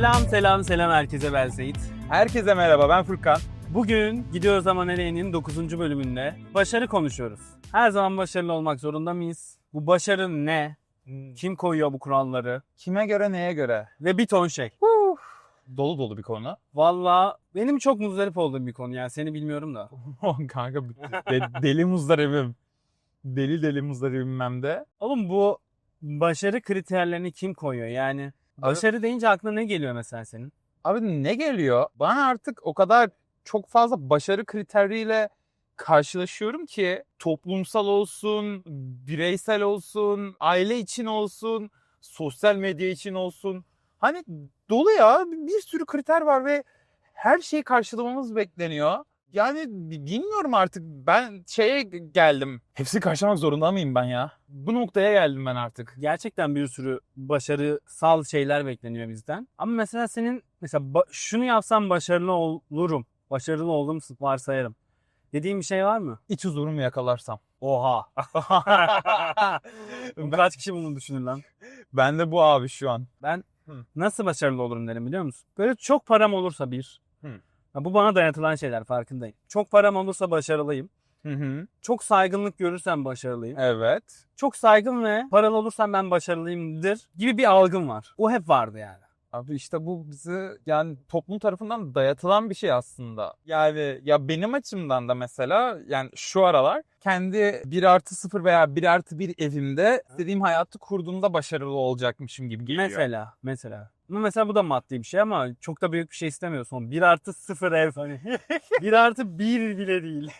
Selam selam selam herkese ben Seyit. Herkese merhaba ben Furkan. Bugün Gidiyoruz Ama Nereye'nin 9. bölümünde başarı konuşuyoruz. Her zaman başarılı olmak zorunda mıyız? Bu başarı ne? Kim koyuyor bu kuralları? Kime göre neye göre? Ve bir ton şey. Dolu dolu bir konu. Valla benim çok muzdarip olduğum bir konu yani seni bilmiyorum da. Kanka de- deli muzdaribim. Deli deli muzdaribim hem de. Oğlum bu başarı kriterlerini kim koyuyor yani? Başarı deyince aklına ne geliyor mesela senin? Abi ne geliyor? Bana artık o kadar çok fazla başarı kriteriyle karşılaşıyorum ki toplumsal olsun, bireysel olsun, aile için olsun, sosyal medya için olsun. Hani dolu ya bir sürü kriter var ve her şeyi karşılamamız bekleniyor. Yani bi- bilmiyorum artık ben şeye geldim. Hepsi karşılamak zorunda mıyım ben ya? Bu noktaya geldim ben artık. Gerçekten bir sürü başarısal şeyler bekleniyor bizden. Ama mesela senin mesela ba- şunu yapsam başarılı olurum. Başarılı olduğumu varsayarım. Dediğin bir şey var mı? İç huzurumu yakalarsam. Oha. Kaç kişi bunu düşünür lan? Ben de bu abi şu an. Ben Hı. nasıl başarılı olurum derim biliyor musun? Böyle çok param olursa bir. Hı. Ya bu bana dayatılan şeyler farkındayım. Çok param olursa başarılıyım. Hı hı. Çok saygınlık görürsem başarılıyım. Evet. Çok saygın ve paralı olursam ben başarılıyımdır gibi bir algım var. O hep vardı yani. Abi işte bu bizi yani toplum tarafından dayatılan bir şey aslında. Yani ya benim açımdan da mesela yani şu aralar kendi 1 artı 0 veya 1 artı 1 evimde istediğim hayatı kurduğumda başarılı olacakmışım gibi geliyor. Mesela, mesela. Ama mesela bu da maddi bir şey ama çok da büyük bir şey istemiyorsun. 1 artı 0 ev hani. 1 artı 1 bile değil.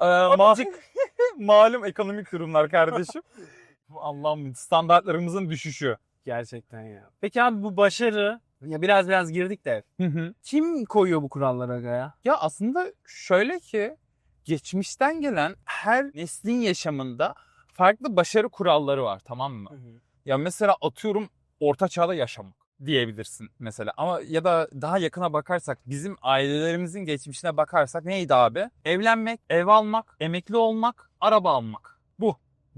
Ee, ma- malum ekonomik durumlar kardeşim. Allah'ım standartlarımızın düşüşü. Gerçekten ya. Peki abi bu başarı ya biraz biraz girdik de Hı hı. kim koyuyor bu kurallara aga ya? Ya aslında şöyle ki geçmişten gelen her neslin yaşamında farklı başarı kuralları var tamam mı? Ya mesela atıyorum orta çağda yaşamak diyebilirsin mesela. Ama ya da daha yakına bakarsak bizim ailelerimizin geçmişine bakarsak neydi abi? Evlenmek, ev almak, emekli olmak, araba almak.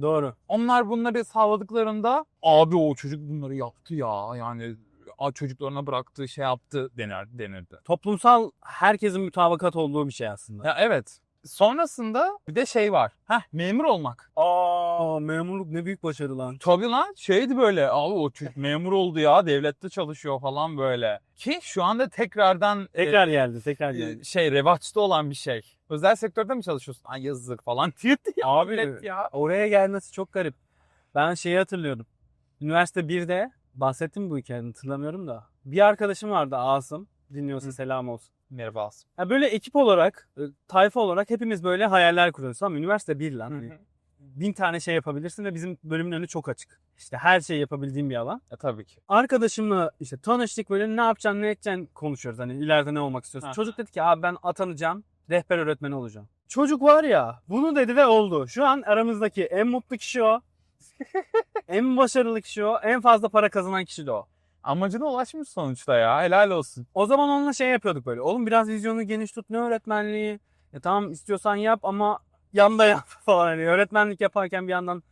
Doğru. Onlar bunları sağladıklarında abi o çocuk bunları yaptı ya yani "Aa, çocuklarına bıraktığı şey yaptı dener denirdi. Toplumsal herkesin mütabakat olduğu bir şey aslında. Ya evet. Sonrasında bir de şey var. Heh memur olmak. Aa memurluk ne büyük başarı lan. Tabii lan şeydi böyle abi o çocuk memur oldu ya devlette çalışıyor falan böyle. Ki şu anda tekrardan e, Tekrar geldi, tekrar e, geldi. şey revaçta olan bir şey. Özel sektörde mi çalışıyorsun? Ay yazık falan diyordu ya. Abi millet ya. oraya gelmesi çok garip. Ben şeyi hatırlıyorum. Üniversite 1'de bahsettim bu hikayeden hatırlamıyorum da. Bir arkadaşım vardı Asım. Dinliyorsa Hı. selam olsun. Merhaba Asım. Ya böyle ekip olarak, e, tayfa olarak hepimiz böyle hayaller kuruyoruz. Ama üniversite 1 lan. Hani bin tane şey yapabilirsin ve bizim bölümün önü çok açık. İşte her şeyi yapabildiğim bir alan. E tabii ki. Arkadaşımla işte tanıştık böyle ne yapacaksın ne edeceksin konuşuyoruz. Hani ileride ne olmak istiyorsun. Ha. Çocuk dedi ki abi ben atanacağım. Rehber öğretmeni olacağım. Çocuk var ya bunu dedi ve oldu. Şu an aramızdaki en mutlu kişi o. en başarılı kişi o. En fazla para kazanan kişi de o. Amacına ulaşmış sonuçta ya. Helal olsun. O zaman onunla şey yapıyorduk böyle. Oğlum biraz vizyonu geniş tut ne öğretmenliği. Ya tamam istiyorsan yap ama yanda yap falan. Hani öğretmenlik yaparken bir yandan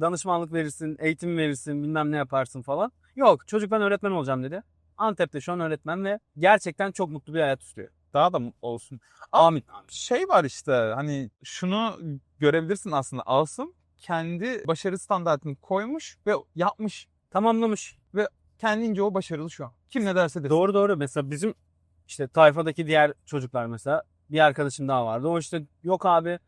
danışmanlık verirsin, eğitim verirsin, bilmem ne yaparsın falan. Yok çocuk ben öğretmen olacağım dedi. Antep'te şu an öğretmen ve gerçekten çok mutlu bir hayat sürüyor. Daha da mutlu olsun. Amin. Şey var işte hani şunu görebilirsin aslında. Asım kendi başarı standartını koymuş ve yapmış. Tamamlamış. Kendince o başarılı şu an. Kim ne derse desin. Doğru doğru. Mesela bizim işte tayfadaki diğer çocuklar mesela bir arkadaşım daha vardı. O işte yok abi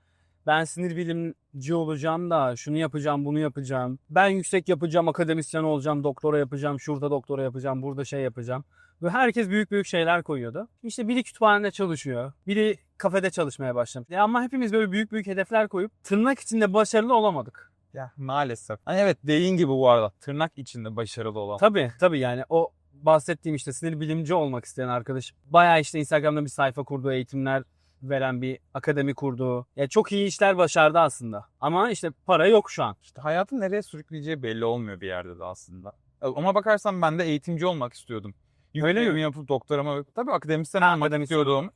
ben sinir bilimci olacağım da şunu yapacağım bunu yapacağım. Ben yüksek yapacağım akademisyen olacağım doktora yapacağım şurada doktora yapacağım burada şey yapacağım. Ve herkes büyük büyük şeyler koyuyordu. İşte biri kütüphanede çalışıyor. Biri kafede çalışmaya başlamış. Ya ama hepimiz böyle büyük büyük hedefler koyup tırnak içinde başarılı olamadık. Ya maalesef. Hani evet dediğin gibi bu arada tırnak içinde başarılı olan. Tabii tabii yani o bahsettiğim işte sinir bilimci olmak isteyen arkadaşım. Bayağı işte Instagram'da bir sayfa kurduğu eğitimler veren bir akademi kurduğu. Ya çok iyi işler başardı aslında. Ama işte para yok şu an. İşte hayatı nereye sürükleyeceği belli olmuyor bir yerde de aslında. Ama bakarsan ben de eğitimci olmak istiyordum. Öyle mi? Yapıp doktorama tabii akademisyen olmak istiyordum.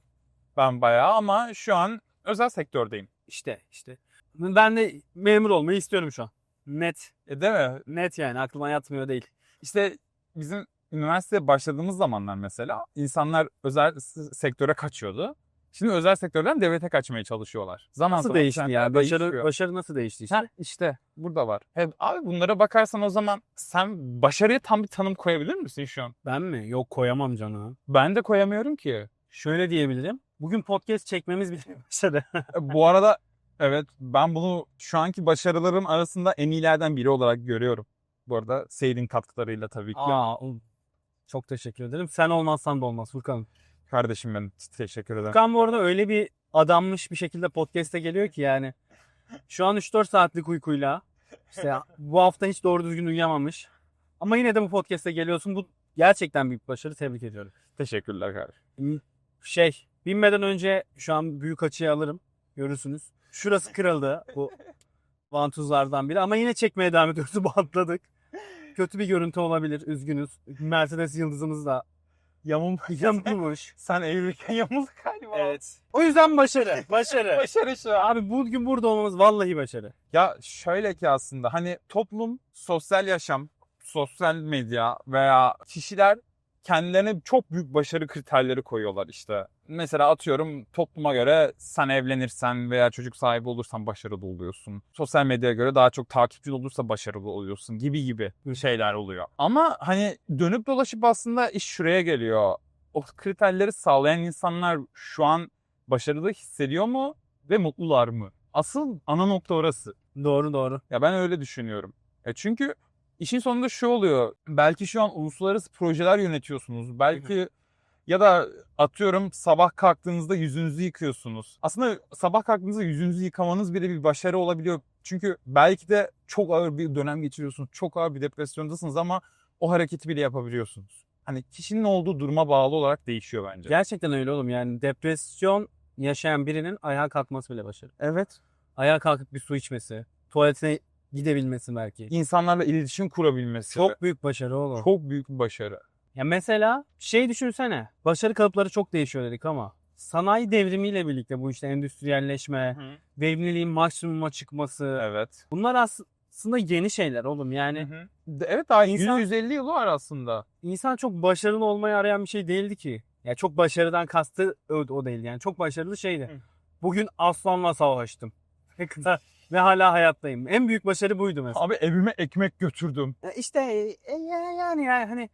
Ben bayağı ama şu an özel sektördeyim. İşte işte. Ben de memur olmayı istiyorum şu an. Net. E değil mi? Net yani aklıma yatmıyor değil. İşte bizim üniversiteye başladığımız zamanlar mesela insanlar özel sektöre kaçıyordu. Şimdi özel sektörden devlete kaçmaya çalışıyorlar. Zaman Nasıl zaman değişti ya? Başarı, değişiyor. başarı nasıl değişti işte? Ha, işte burada var. He, abi bunlara bakarsan o zaman sen başarıya tam bir tanım koyabilir misin şu an? Ben mi? Yok koyamam canım. Ben de koyamıyorum ki. Şöyle diyebilirim. Bugün podcast çekmemiz bile başarı. E, Bu arada evet ben bunu şu anki başarılarım arasında en iyilerden biri olarak görüyorum. Bu arada Seyir'in katkılarıyla tabii ki. Aa, çok teşekkür ederim. Sen olmazsan da olmaz Furkan. Kardeşim ben teşekkür ederim. Furkan bu arada öyle bir adammış bir şekilde podcast'e geliyor ki yani. Şu an 3-4 saatlik uykuyla işte bu hafta hiç doğru düzgün uyuyamamış. Ama yine de bu podcast'e geliyorsun. Bu gerçekten büyük başarı. Tebrik ediyorum. Teşekkürler kardeşim. Şey, binmeden önce şu an büyük açıyı alırım. Görürsünüz. Şurası kırıldı bu vantuzlardan biri ama yine çekmeye devam ediyoruz. Bantladık. Kötü bir görüntü olabilir. Üzgünüz. Mercedes yıldızımız da Yamul yamulmuş. Sen evliyken yamuldu galiba. evet. O yüzden başarı. Başarı. Başarı şu an. Abi bugün burada olmamız vallahi başarı. Ya şöyle ki aslında hani toplum, sosyal yaşam, sosyal medya veya kişiler kendilerine çok büyük başarı kriterleri koyuyorlar işte. Mesela atıyorum topluma göre sen evlenirsen veya çocuk sahibi olursan başarılı oluyorsun. Sosyal medyaya göre daha çok takipçin olursa başarılı oluyorsun gibi gibi şeyler oluyor. Ama hani dönüp dolaşıp aslında iş şuraya geliyor. O kriterleri sağlayan insanlar şu an başarılı hissediyor mu ve mutlular mı? Asıl ana nokta orası. Doğru doğru. Ya ben öyle düşünüyorum. Ya çünkü işin sonunda şu oluyor. Belki şu an uluslararası projeler yönetiyorsunuz. Belki ya da atıyorum sabah kalktığınızda yüzünüzü yıkıyorsunuz. Aslında sabah kalktığınızda yüzünüzü yıkamanız bile bir başarı olabiliyor. Çünkü belki de çok ağır bir dönem geçiriyorsunuz. Çok ağır bir depresyondasınız ama o hareketi bile yapabiliyorsunuz. Hani kişinin olduğu duruma bağlı olarak değişiyor bence. Gerçekten öyle oğlum. Yani depresyon yaşayan birinin ayağa kalkması bile başarı. Evet. Ayağa kalkıp bir su içmesi, tuvaletine gidebilmesi belki. İnsanlarla iletişim kurabilmesi. Çok büyük başarı oğlum. çok büyük bir başarı. Ya mesela şey düşünsene. Başarı kalıpları çok değişiyor dedik ama sanayi devrimiyle birlikte bu işte endüstriyelleşme, verimliliğin maksimuma çıkması. Evet. Bunlar as- aslında yeni şeyler oğlum. Yani Hı hı. Evet daha İnsan- 100-150 yılı var aslında. insan çok başarılı olmayı arayan bir şey değildi ki. Ya çok başarıdan kastı o, değildi. Yani çok başarılı şeydi. Hı. Bugün aslanla savaştım. Ne kadar ve hala hayattayım. En büyük başarı buydu mesela. Abi evime ekmek götürdüm. Ya İşte e, ya- yani yani hani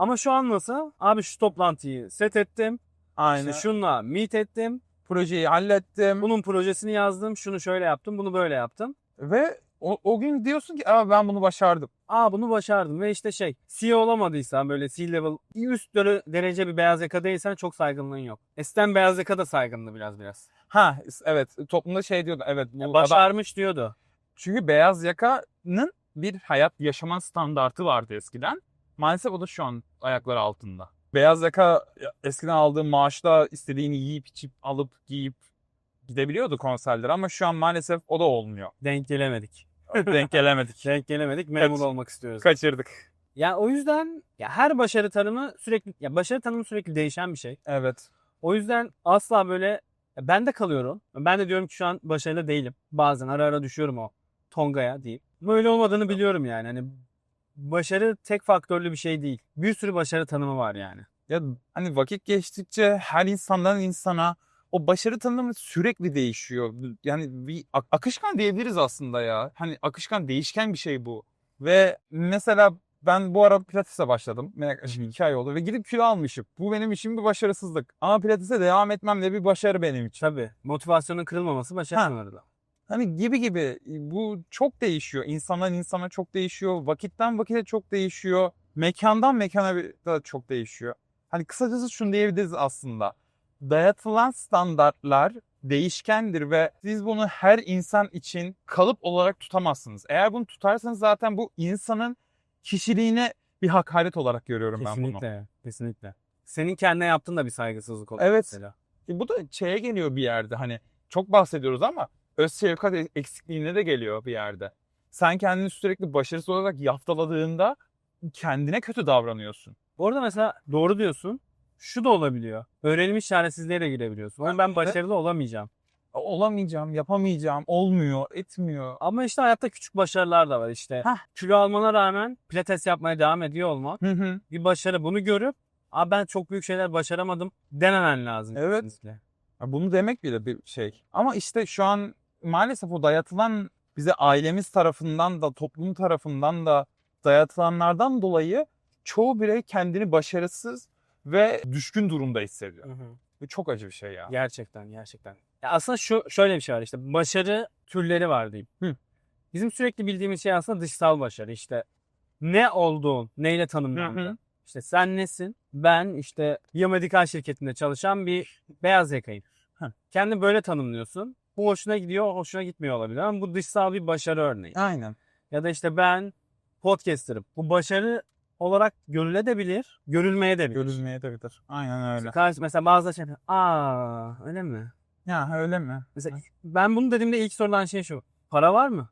ama şu an nasıl? Abi şu toplantıyı set ettim. Aynen. İşte şunla meet ettim. projeyi hallettim. Bunun projesini yazdım. Şunu şöyle yaptım. Bunu böyle yaptım. Ve o, o gün diyorsun ki Aa, ben bunu başardım. Aa bunu başardım ve işte şey CEO olamadıysan böyle C-level üst dere- derece bir beyaz yaka değilsen çok saygınlığın yok. Eskiden beyaz yaka da saygındı biraz biraz. Ha evet toplumda şey diyordu evet bu Ya adam- başarmış diyordu. çünkü beyaz yakanın bir hayat yaşama standartı vardı eskiden. Maalesef o da şu an ayakları altında. Beyaz yaka eskiden aldığı maaşla istediğini yiyip içip alıp giyip gidebiliyordu konserlere ama şu an maalesef o da olmuyor. Denk gelemedik. Denk gelemedik. Denk gelemedik. Memur Kaç- olmak istiyoruz. Kaçırdık. Ya o yüzden ya her başarı tanımı sürekli ya başarı tanımı sürekli değişen bir şey. Evet. O yüzden asla böyle ben de kalıyorum. Ben de diyorum ki şu an başarılı değilim. Bazen ara ara düşüyorum o Tonga'ya deyip. Böyle olmadığını biliyorum yani. Hani başarı tek faktörlü bir şey değil. Bir sürü başarı tanımı var yani. Ya hani vakit geçtikçe her insandan insana o başarı tanımı sürekli değişiyor. Yani bir ak- akışkan diyebiliriz aslında ya. Hani akışkan değişken bir şey bu. Ve mesela ben bu ara pilatese başladım. Yaklaşık iki ay oldu ve gidip kilo almışım. Bu benim için bir başarısızlık. Ama pilatese devam etmem de bir başarı benim için. Tabii. Motivasyonun kırılmaması başarı. Hani gibi gibi bu çok değişiyor. İnsandan insana çok değişiyor. Vakitten vakite çok değişiyor. Mekandan mekana da çok değişiyor. Hani kısacası şunu diyebiliriz aslında. Dayatılan standartlar değişkendir ve siz bunu her insan için kalıp olarak tutamazsınız. Eğer bunu tutarsanız zaten bu insanın kişiliğine bir hakaret olarak görüyorum ben bunu. Kesinlikle. Kesinlikle. Senin kendine yaptığın da bir saygısızlık olur Evet. mesela. E bu da şeye geliyor bir yerde hani çok bahsediyoruz ama öz şefkat eksikliğine de geliyor bir yerde. Sen kendini sürekli başarısız olarak yaftaladığında kendine kötü davranıyorsun. Bu arada mesela doğru diyorsun. Şu da olabiliyor. Öğrenilmiş çaresizliğe de girebiliyorsun. Ama ben başarılı olamayacağım. Olamayacağım, yapamayacağım, olmuyor, etmiyor. Ama işte hayatta küçük başarılar da var işte. Hah. Kilo almana rağmen pilates yapmaya devam ediyor olmak Hı hı. bir başarı. Bunu görüp Aa ben çok büyük şeyler başaramadım dememen lazım. Evet. kesinlikle. Bunu demek bile bir şey. Ama işte şu an maalesef o dayatılan bize ailemiz tarafından da toplum tarafından da dayatılanlardan dolayı çoğu birey kendini başarısız ve düşkün durumda hissediyor. Hı hı. Bu çok acı bir şey ya. Gerçekten gerçekten. Ya aslında şu şöyle bir şey var işte başarı türleri var diyeyim. Hı. Bizim sürekli bildiğimiz şey aslında dışsal başarı işte ne olduğun, neyle tanımlandığın. Hı hı. İşte sen nesin? Ben işte biyomedikal şirketinde çalışan bir beyaz yakayım. Hı. Kendini böyle tanımlıyorsun. Bu hoşuna gidiyor, hoşuna gitmiyor olabilir ama bu dışsal bir başarı örneği. Aynen. Ya da işte ben podcaster'ım. Bu başarı olarak görülebilir, görülmeye de bilir. Görülmeye de bilir. Aynen öyle. Karşı, mesela bazıları şey yapıyor. Aa öyle mi? Ya öyle mi? Mesela ben bunu dediğimde ilk sorulan şey şu. Para var mı?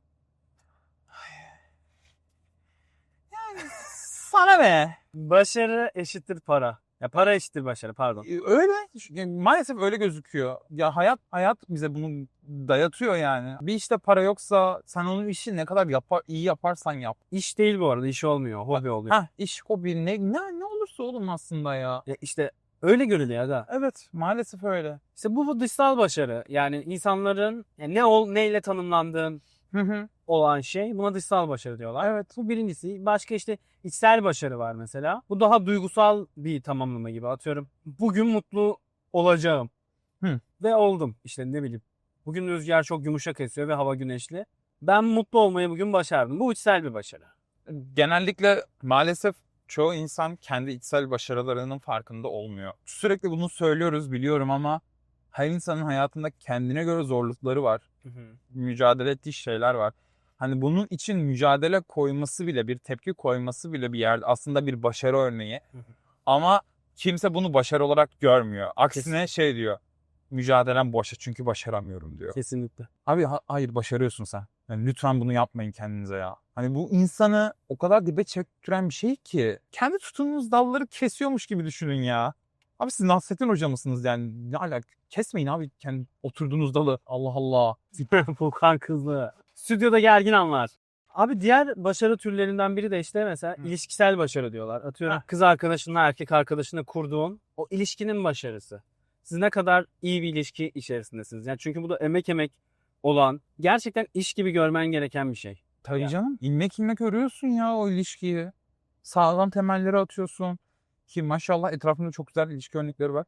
Sana be. Başarı eşittir para. Ya para eşittir başarı pardon. Öyle. Yani Maalesef öyle gözüküyor. Ya hayat hayat bize bunu dayatıyor yani. Bir işte para yoksa sen onun işi ne kadar yapar, iyi yaparsan yap. İş değil bu arada iş olmuyor. Hobi oluyor. Ha iş, hobi ne, ne, ne olursa oğlum aslında ya. Ya işte öyle görülüyor da. Evet maalesef öyle. İşte bu, bu dışsal başarı. Yani insanların yani ne ol neyle tanımlandığın Hı hı. olan şey buna dışsal başarı diyorlar. Evet. Bu birincisi. Başka işte içsel başarı var mesela. Bu daha duygusal bir tamamlama gibi. Atıyorum bugün mutlu olacağım. Hı. Ve oldum. İşte ne bileyim. Bugün rüzgar çok yumuşak esiyor ve hava güneşli. Ben mutlu olmayı bugün başardım. Bu içsel bir başarı. Genellikle maalesef çoğu insan kendi içsel başarılarının farkında olmuyor. Sürekli bunu söylüyoruz biliyorum ama her insanın hayatında kendine göre zorlukları var. Mücadele ettiği şeyler var. Hani bunun için mücadele koyması bile bir tepki koyması bile bir yerde aslında bir başarı örneği. Hı hı. Ama kimse bunu başarı olarak görmüyor. Aksine şey diyor. Mücadelem boşa çünkü başaramıyorum diyor. Kesinlikle. Abi ha- hayır başarıyorsun sen. Yani lütfen bunu yapmayın kendinize ya. Hani bu insanı o kadar dibe çöktüren bir şey ki. Kendi tutunduğunuz dalları kesiyormuş gibi düşünün ya. Abi siz Nasrettin Hoca mısınız yani? Ne alak? Kesmeyin abi kendi oturduğunuz dalı. Allah Allah. Volkan kızlı. Stüdyoda gergin anlar. Abi diğer başarı türlerinden biri de işte mesela Hı. ilişkisel başarı diyorlar. Atıyorum Heh. kız arkadaşınla erkek arkadaşınla kurduğun o ilişkinin başarısı. Siz ne kadar iyi bir ilişki içerisindesiniz. Yani çünkü bu da emek emek olan gerçekten iş gibi görmen gereken bir şey. Tabii Ya. canım. İlmek ilmek örüyorsun ya o ilişkiyi. Sağlam temelleri atıyorsun. Ki maşallah etrafında çok güzel ilişki örnekleri var.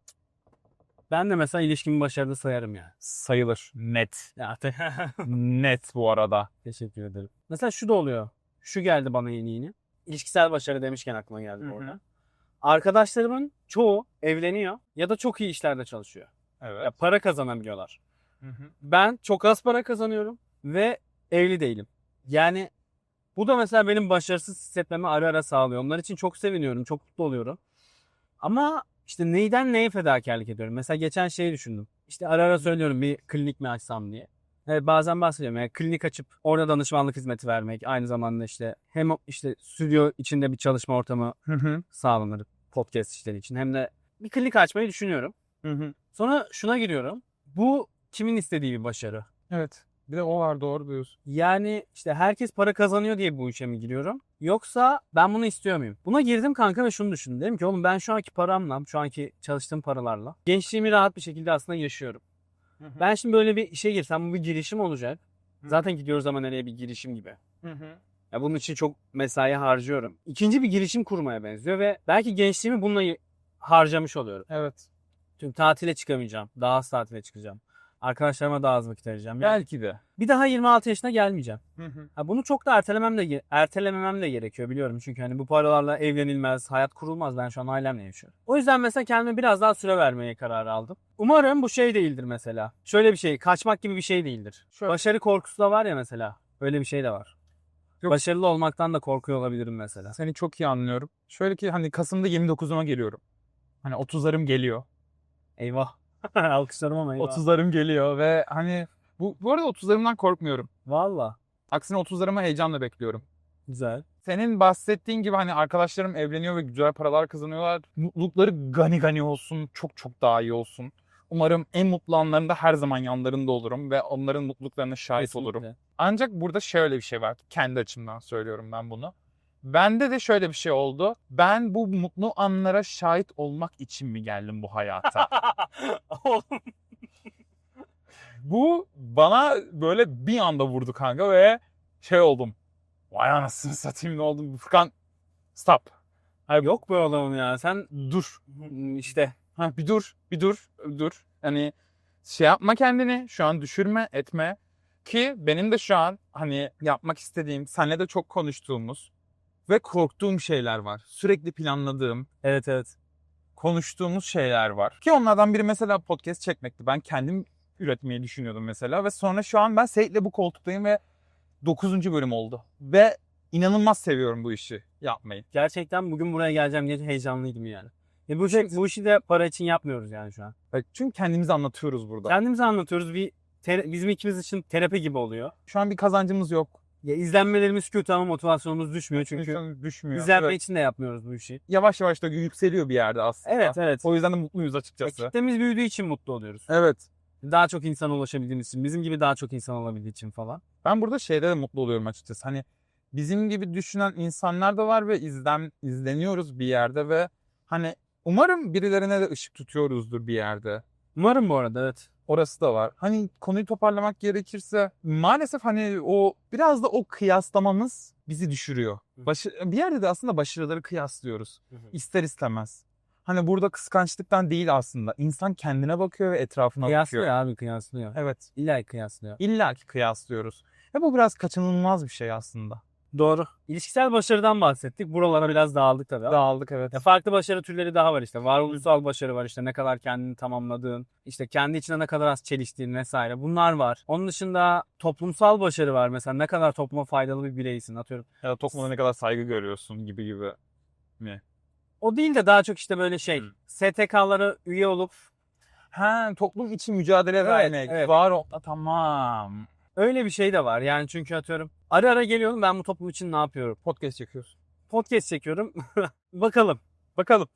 Ben de mesela ilişkimi başarılı sayarım yani. Sayılır. Net. Ya te- Net bu arada. teşekkür ederim. Mesela şu da oluyor. Şu geldi bana yeni yeni. İlişkisel başarı demişken aklıma geldi Hı hı. orada. Arkadaşlarımın çoğu evleniyor ya da çok iyi işlerde çalışıyor. Evet. Ya para kazanabiliyorlar. Hı hı. Ben çok az para kazanıyorum ve evli değilim. Yani bu da mesela benim başarısız hissetmemi ara ara sağlıyor. Onlar için çok seviniyorum, çok mutlu oluyorum. Ama işte neyden neye fedakarlık ediyorum? Mesela geçen şeyi düşündüm. İşte ara ara söylüyorum bir klinik mi açsam diye. Evet, bazen bahsediyorum. Yani klinik açıp orada danışmanlık hizmeti vermek. Aynı zamanda işte hem işte stüdyo içinde bir çalışma ortamı sağlanır podcast işleri için. Hem de bir klinik açmayı düşünüyorum. Sonra şuna giriyorum. Bu kimin istediği bir başarı? Evet. Bir de o var doğru diyorsun. Yani işte herkes para kazanıyor diye bu işe mi giriyorum? Yoksa ben bunu istiyor muyum? Buna girdim kanka ve şunu düşündüm. Dedim ki oğlum ben şu anki paramla, şu anki çalıştığım paralarla gençliğimi rahat bir şekilde aslında yaşıyorum. Ben şimdi böyle bir işe girsem bu bir girişim olacak. Zaten gidiyoruz ama nereye bir girişim gibi. Hı hı. Ya bunun için çok mesai harcıyorum. İkinci bir girişim kurmaya benziyor ve belki gençliğimi bununla harcamış oluyorum. Evet. Çünkü tatile çıkamayacağım. Daha az tatile çıkacağım. Arkadaşlarıma daha az vakit ayıracağım. Yani Belki de. bir daha 26 yaşına gelmeyeceğim. Hı hı. Ha, bunu çok da ertelemem de ertelememem de gerekiyor biliyorum. Çünkü hani bu paralarla evlenilmez, hayat kurulmaz. Ben şu an ailemle yaşıyorum. O yüzden mesela kendime biraz daha süre vermeye kararı aldım. Umarım bu şey değildir mesela. Şöyle bir şey, kaçmak gibi bir şey değildir. Şöyle. Başarı korkusu da var ya mesela. Öyle bir şey de var. Yok. Başarılı olmaktan da korkuyor olabilirim mesela. Seni çok iyi anlıyorum. Şöyle ki hani Kasım'da 29'uma geliyorum. Hani 30'larım geliyor. Eyvah. Alkışlarım ama eyvah. 30'larım geliyor ve hani bu, bu arada 30'larımdan korkmuyorum. Valla. Aksine 30'larımı heyecanla bekliyorum. Güzel. Senin bahsettiğin gibi hani arkadaşlarım evleniyor ve güzel paralar kazanıyorlar. Mutlulukları gani gani olsun, çok çok daha iyi olsun. Umarım en mutlu anlarında her zaman yanlarında olurum ve onların mutluluklarına şahit olurum. Kesinlikle. Ancak burada şöyle bir şey var. Kendi açımdan söylüyorum ben bunu. Bende de şöyle bir şey oldu. Ben bu mutlu anlara şahit olmak için mi geldim bu hayata? Oğlum, bu bana böyle bir anda vurdu kanka ve şey oldum. Vay anasını satayım ne oldu? Furkan stop. Yok be oğlum ya. Sen Dur. işte Ha, bir dur, bir dur, dur. Hani şey yapma kendini, şu an düşürme, etme. Ki benim de şu an hani yapmak istediğim, seninle de çok konuştuğumuz ve korktuğum şeyler var. Sürekli planladığım, evet evet. konuştuğumuz şeyler var. Ki onlardan biri mesela podcast çekmekti. Ben kendim üretmeyi düşünüyordum mesela ve sonra şu an ben Seyit'le bu koltuktayım ve 9. bölüm oldu. Ve inanılmaz seviyorum bu işi yapmayı. Gerçekten bugün buraya geleceğim diye heyecanlıydım yani. E bu, şey, bu işi de para için yapmıyoruz yani şu an. Bak, Çünkü kendimizi anlatıyoruz burada. Kendimize anlatıyoruz. Bir tera- bizim ikimiz için terapi gibi oluyor. Şu an bir kazancımız yok. Ya izlenmelerimiz kötü ama motivasyonumuz düşmüyor çünkü düşmüyor. izlenme Evet. için de yapmıyoruz bu işi. yavaş yavaş da yükseliyor bir yerde aslında. Evet evet. O yüzden de mutluyuz Ya açıkçası. kitlemiz büyüdüğü için mutlu oluyoruz. Evet. Daha çok insana ulaşabildiğimiz için, bizim gibi daha çok insan olabildiği için falan. Ben burada şeyde de mutlu oluyorum açıkçası. Hani bizim gibi düşünen insanlar da var ve izlen izleniyoruz bir yerde ve hani umarım birilerine de ışık tutuyoruzdur bir yerde. Umarım bu arada evet. Orası da var. Hani konuyu toparlamak gerekirse maalesef hani o biraz da o kıyaslamamız bizi düşürüyor. Başı, bir yerde de aslında başarıları kıyaslıyoruz. İster istemez. Hani burada kıskançlıktan değil aslında. İnsan kendine bakıyor ve etrafına Kıyaslıyor bakıyor. abi kıyaslıyor. Evet. İlla ki kıyaslıyor. İlla ki kıyaslıyoruz. Ve bu biraz kaçınılmaz bir şey aslında. Doğru. İlişkisel başarıdan bahsettik. Buralara biraz dağıldık tabii. ama Dağıldık evet. Ya farklı başarı türleri daha var işte. Varoluşsal başarı var işte ne kadar kendini tamamladığın, işte kendi içine ne kadar az çeliştiğin vesaire. Bunlar var. Onun dışında toplumsal başarı var mesela ne kadar topluma faydalı bir bireysin atıyorum. Ya da topluma ne kadar saygı görüyorsun gibi gibi. O değil de daha çok işte böyle şey Hı. STK'lara üye olup Ha toplum için mücadele vermek. evet. Var ol. Ha, Tamam. Öyle bir şey de var. Yani çünkü atıyorum ara ara geliyorum ben bu toplum için ne yapıyorum? Podcast çekiyorsun. Podcast çekiyorum. Bakalım. Bakalım.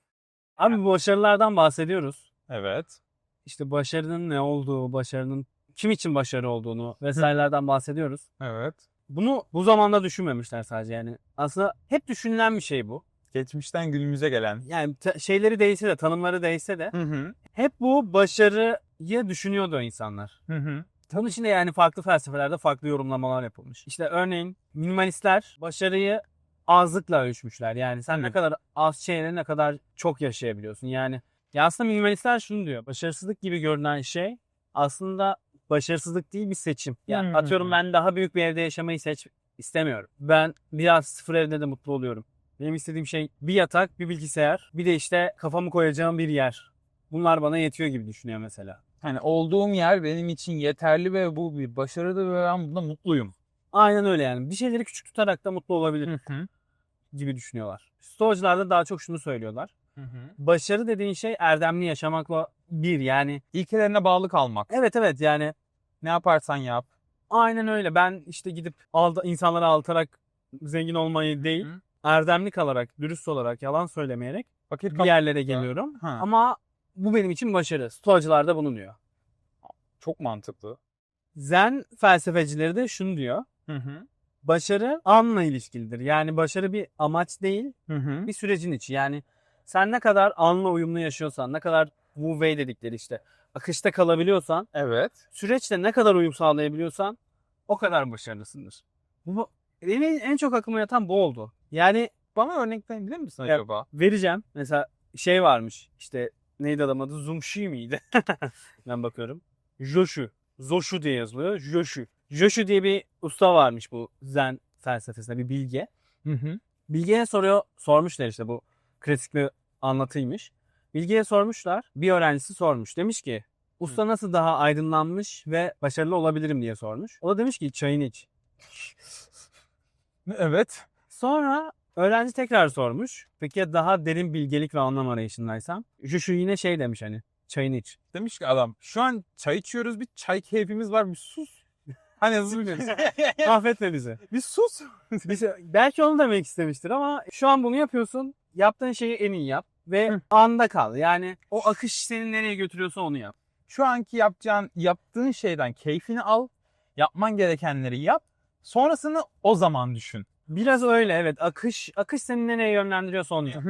Abi bu başarılardan bahsediyoruz. Evet. İşte başarının ne olduğu, başarının kim için başarı olduğunu vesairelerden bahsediyoruz. Evet. Bunu bu zamanda düşünmemişler sadece yani. Aslında hep düşünülen bir şey bu. Geçmişten günümüze gelen. Yani şeyleri değişse de, tanımları değişse de Hı hı. hep bu başarıyı düşünüyordu insanlar. Hı hı. Bunun için de yani farklı felsefelerde farklı yorumlamalar yapılmış. İşte örneğin minimalistler başarıyı azlıkla ölçmüşler. Yani sen ne Hı. kadar az şeyle ne kadar çok yaşayabiliyorsun. Yani ya aslında minimalistler şunu diyor. Başarısızlık gibi görünen şey aslında başarısızlık değil bir seçim. Yani Hı. atıyorum ben daha büyük bir evde yaşamayı seç istemiyorum. Ben biraz sıfır evde de mutlu oluyorum. Benim istediğim şey bir yatak, bir bilgisayar, bir de işte kafamı koyacağım bir yer. Bunlar bana yetiyor gibi düşünüyor mesela. Hani olduğum yer benim için yeterli ve bu bir başarıdır ve ben bunda mutluyum. Aynen öyle yani. Bir şeyleri küçük tutarak da mutlu olabilir Hı hı. gibi düşünüyorlar. Stoacılar da daha çok şunu söylüyorlar. Hı hı. Başarı dediğin şey erdemli yaşamakla bir yani. İlkelerine bağlı kalmak. Evet evet yani Ne yaparsan yap. aynen öyle. Ben işte gidip alda, insanları aldatarak zengin olmayı değil, Hı. erdemli kalarak, dürüst olarak, yalan söylemeyerek Fakir bir yerlere geliyorum. Ha. Ama bu benim için başarı. Stoacılar da bunu diyor. Çok mantıklı. Zen felsefecileri de şunu diyor. Hı hı. Başarı anla ilişkilidir. Yani başarı bir amaç değil, Hı hı. bir sürecin içi. Yani sen ne kadar anla uyumlu yaşıyorsan, ne kadar Wu Wei dedikleri işte akışta kalabiliyorsan, Evet. süreçte ne kadar uyum sağlayabiliyorsan o kadar başarılısındır. Bu benim en çok aklıma yatan bu oldu. Yani Bana örnek verebilir misin acaba? vereceğim. Mesela şey varmış. işte neydi adam adı? Zumshi miydi? ben bakıyorum. Joshu. Zoshu diye yazılıyor. Joshu. Joshu diye bir usta varmış bu Zen felsefesinde bir bilge. Hı hı. Bilge'ye soruyor, sormuşlar işte bu klasik bir anlatıymış. Bilge'ye sormuşlar. Bir öğrencisi sormuş. Demiş ki usta nasıl daha aydınlanmış ve başarılı olabilirim diye sormuş. O da demiş ki çayını iç. Evet. Sonra öğrenci tekrar sormuş. Peki ya daha derin bilgelik ve anlam arayışındaysam? Şu şu yine şey demiş hani çayını iç. Demiş ki adam şu an çay içiyoruz bir çay keyfimiz var bir sus. Hani hızlı bir Affetme bizi. bir sus. Biz, belki onu demek istemiştir ama şu an bunu yapıyorsun. Yaptığın şeyi en iyi yap ve Hı. anda kal. Yani o akış seni nereye götürüyorsa onu yap. Şu anki yapacağın, yaptığın şeyden keyfini al. Yapman gerekenleri yap. Sonrasını o zaman düşün. Biraz öyle evet. Akış akış seni nereye yönlendiriyorsa onu yap.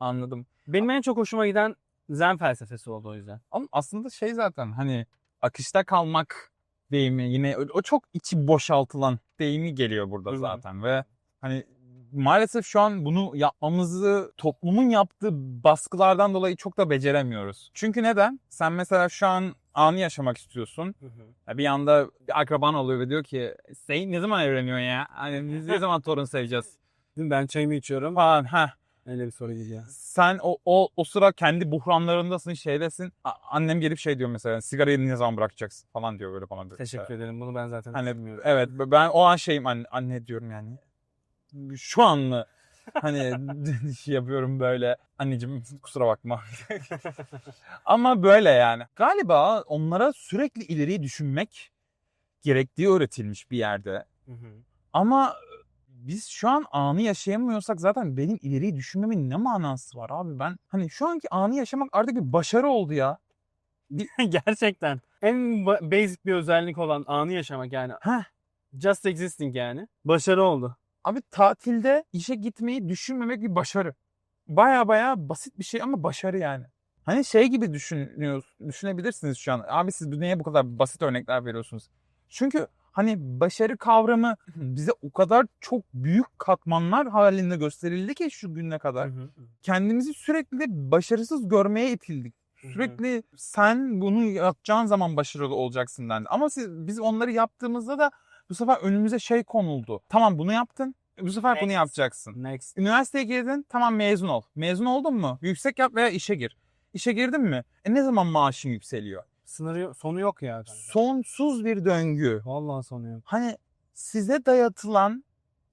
Anladım. Benim en çok hoşuma giden zen felsefesi oldu o yüzden. Ama aslında şey zaten hani akışta kalmak deyimi yine o çok içi boşaltılan deyimi geliyor burada Hı hı. zaten ve hani maalesef şu an bunu yapmamızı toplumun yaptığı baskılardan dolayı çok da beceremiyoruz. Çünkü neden? Sen mesela şu an anı yaşamak istiyorsun. Ya Bir anda bir akraban oluyor ve diyor ki sen ne zaman evleniyorsun ya? Hani biz ne zaman torun seveceğiz? Ben çayımı içiyorum. Falan. Heh. Öyle bir soru geliyor. sen o, o, o sıra kendi buhranlarındasın, şeydesin. A- annem gelip şey diyor mesela, sigarayı ne zaman bırakacaksın falan diyor böyle bana. Teşekkür ederim. Bunu ben zaten Hani evet ben o an şeyim anne, anne diyorum yani. Şu an mı? Hani şey yapıyorum böyle. Anneciğim kusura bakma. Ama böyle yani. Galiba onlara sürekli ileriyi düşünmek gerektiği öğretilmiş bir yerde. Hı hı. Ama biz şu an anı yaşayamıyorsak zaten benim ileriyi düşünmemin ne manası var abi ben hani şu anki anı yaşamak artık bir başarı oldu ya. Gerçekten. En ba- basic bir özellik olan anı yaşamak yani. Heh. Just existing yani. Başarı oldu. Abi tatilde işe gitmeyi düşünmemek bir başarı. Baya baya basit bir şey ama başarı yani. Hani şey gibi düşünüyoruz, düşünebilirsiniz şu an. Abi siz bu- niye bu kadar basit örnekler veriyorsunuz? Çünkü hani başarı kavramı bize o kadar çok büyük katmanlar halinde gösterildi ki şu güne kadar. Kendimizi sürekli başarısız görmeye itildik. Sürekli sen bunu yapacağın zaman başarılı olacaksın dendi. Ama siz, biz onları yaptığımızda da bu sefer önümüze şey konuldu. Tamam bunu yaptın. Bu sefer bunu Next. yapacaksın. Next. Üniversiteye girdin. Tamam mezun ol. Mezun oldun mu? Yüksek yap veya işe gir. İşe girdin mi? E ne zaman maaşın yükseliyor? Sınırı sonu yok ya. kanka. Sonsuz bir döngü. Vallahi sonu yok. Hani size dayatılan,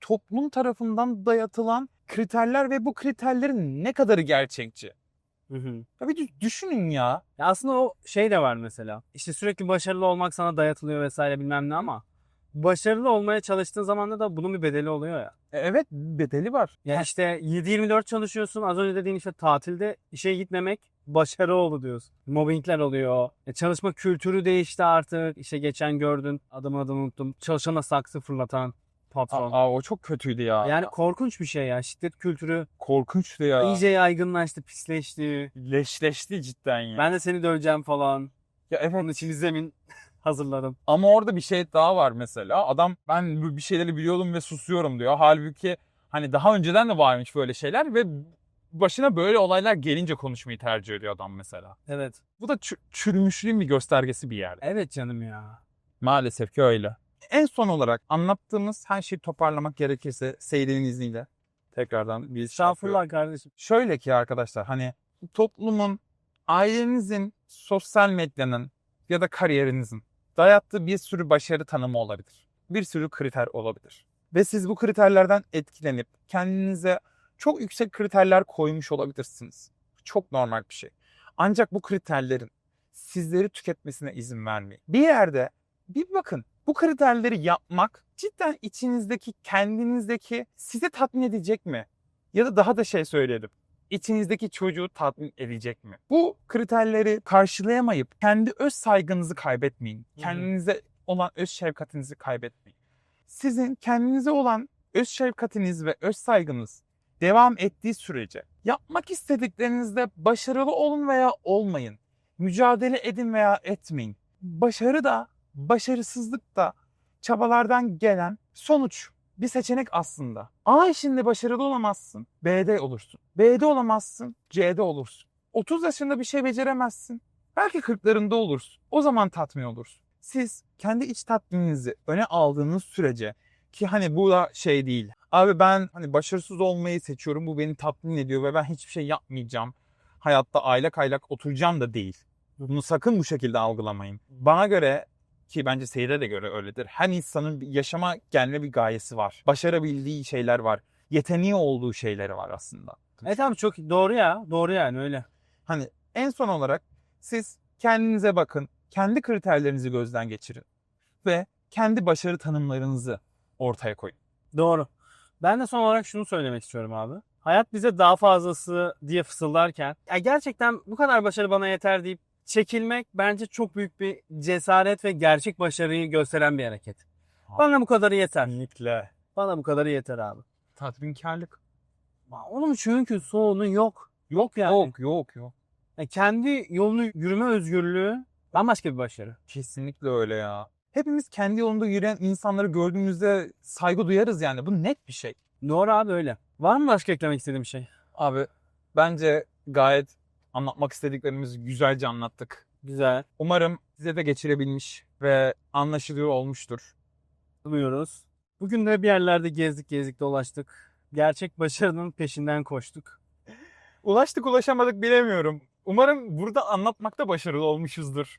toplum tarafından dayatılan kriterler ve bu kriterlerin ne kadarı gerçekçi? Hı hı. Ya bir dü- düşünün ya. Ya aslında o şey de var mesela. İşte sürekli başarılı olmak sana dayatılıyor vesaire bilmem ne ama başarılı olmaya çalıştığın zaman da bunun bir bedeli oluyor ya. E, Evet bedeli var. Ya işte 7-24 çalışıyorsun. Az önce dediğin işte tatilde işe gitmemek başarı oldu diyorsun. Mobbingler oluyor. E çalışma kültürü değişti artık. İşte geçen gördün. Adamın adını unuttum. Çalışana saksı fırlatan patron. Aa, o çok kötüydü ya. Yani korkunç bir şey ya. Şiddet kültürü korkunçtu ya. iyice yaygınlaştı, pisleşti. leşleşti cidden ya. Ben de seni döveceğim falan. ya evet Onun için zemin hazırladım. ama orada bir şey daha var mesela. Adam ben bir şeyleri biliyordum ve susuyorum diyor. Halbuki hani daha önceden de varmış böyle şeyler ve başına böyle olaylar gelince konuşmayı tercih ediyor adam mesela. Evet. Bu da çü- çürümüşlüğün bir göstergesi bir yerde. Evet canım ya. Maalesef ki öyle. En son olarak anlattığımız her şeyi toparlamak gerekirse Seyir'in izniyle tekrardan bir şey. Estağfurullah kardeşim. Şöyle ki arkadaşlar hani toplumun, ailenizin, sosyal medyanın ya da kariyerinizin dayattığı bir sürü başarı tanımı olabilir. Bir sürü kriter olabilir. Ve siz bu kriterlerden etkilenip kendinize çok yüksek kriterler koymuş olabilirsiniz. Çok normal bir şey. Ancak bu kriterlerin sizleri tüketmesine izin vermeyin. Bir yerde bir bakın bu kriterleri yapmak cidden içinizdeki, kendinizdeki sizi tatmin edecek mi? Ya da daha da şey söyleyelim. İçinizdeki çocuğu tatmin edecek mi? Bu kriterleri karşılayamayıp kendi öz saygınızı kaybetmeyin. Kendinize olan öz şefkatinizi kaybetmeyin. Sizin kendinize olan öz şefkatiniz ve öz saygınız devam ettiği sürece yapmak istediklerinizde başarılı olun veya olmayın. Mücadele edin veya etmeyin. Başarı da, başarısızlık da çabalardan gelen sonuç bir seçenek aslında. A işinde başarılı olamazsın, B'de olursun. B'de olamazsın, C'de olursun. 30 yaşında bir şey beceremezsin. Belki 40'larında olursun. O zaman tatmin olursun. Siz kendi iç tatmininizi öne aldığınız sürece ki hani bu da şey değil. Abi ben hani başarısız olmayı seçiyorum. Bu beni tatmin ediyor ve ben hiçbir şey yapmayacağım. Hayatta aylak aylak oturacağım da değil. Bunu sakın bu şekilde algılamayın. Bana göre ki bence seyre de göre öyledir. Her insanın yaşama gelme bir gayesi var. Başarabildiği şeyler var. Yeteneği olduğu şeyleri var aslında. Evet abi çok doğru ya. Doğru yani öyle. Hani en son olarak siz kendinize bakın. Kendi kriterlerinizi gözden geçirin. Ve kendi başarı tanımlarınızı ortaya koyun. Doğru. Ben de son olarak şunu söylemek istiyorum abi. Hayat bize daha fazlası diye fısıldarken ya gerçekten bu kadar başarı bana yeter deyip çekilmek bence çok büyük bir cesaret ve gerçek başarıyı gösteren bir hareket. Bana bu kadarı yeter. Kesinlikle. Bana bu kadarı yeter abi. Tatminkarlık. Onun çünkü sonu yok. Yok yani. Yok yok yok. Yani kendi yolunu yürüme özgürlüğü bambaşka bir başarı. Kesinlikle öyle ya. Hepimiz kendi yolunda yürüyen insanları gördüğümüzde saygı duyarız yani. Bu net bir şey. Doğru abi öyle. Var mı başka eklemek istediğim şey? Abi bence gayet anlatmak istediklerimizi güzelce anlattık. Güzel. Umarım size de geçirebilmiş ve anlaşılıyor olmuştur. Duyuyoruz. Bugün de bir yerlerde gezdik gezdik dolaştık. Gerçek başarının peşinden koştuk. Ulaştık ulaşamadık bilemiyorum. Umarım burada anlatmakta başarılı olmuşuzdur.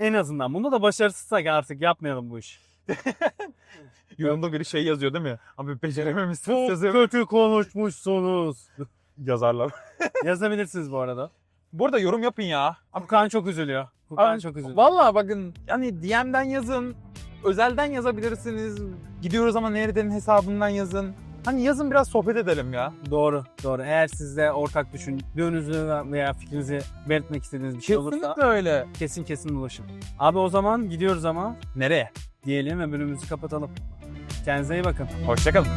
En azından bunu da başarısızsak artık yapmayalım bu işi. Yorumda biri şey yazıyor değil mi? Abi becerememişsiniz Çok kötü konuşmuşsunuz. Yazarlar. Yazabilirsiniz bu arada. Bu arada yorum yapın ya. Abi, Furkan çok üzülüyor. Furkan Abi, çok üzülüyor. Vallahi bakın yani DM'den yazın. Özelden yazabilirsiniz. Gidiyoruz ama nereden hesabından yazın. Hani yazın biraz sohbet edelim ya. Doğru, doğru. Eğer sizde ortak düşündüğünüzü veya fikrinizi belirtmek istediğiniz bir şey olursa Kesinlikle öyle. kesin kesin ulaşın. Abi o zaman gidiyoruz ama Nereye? diyelim ve bölümümüzü kapatalım. Kendinize iyi bakın. Hoşçakalın.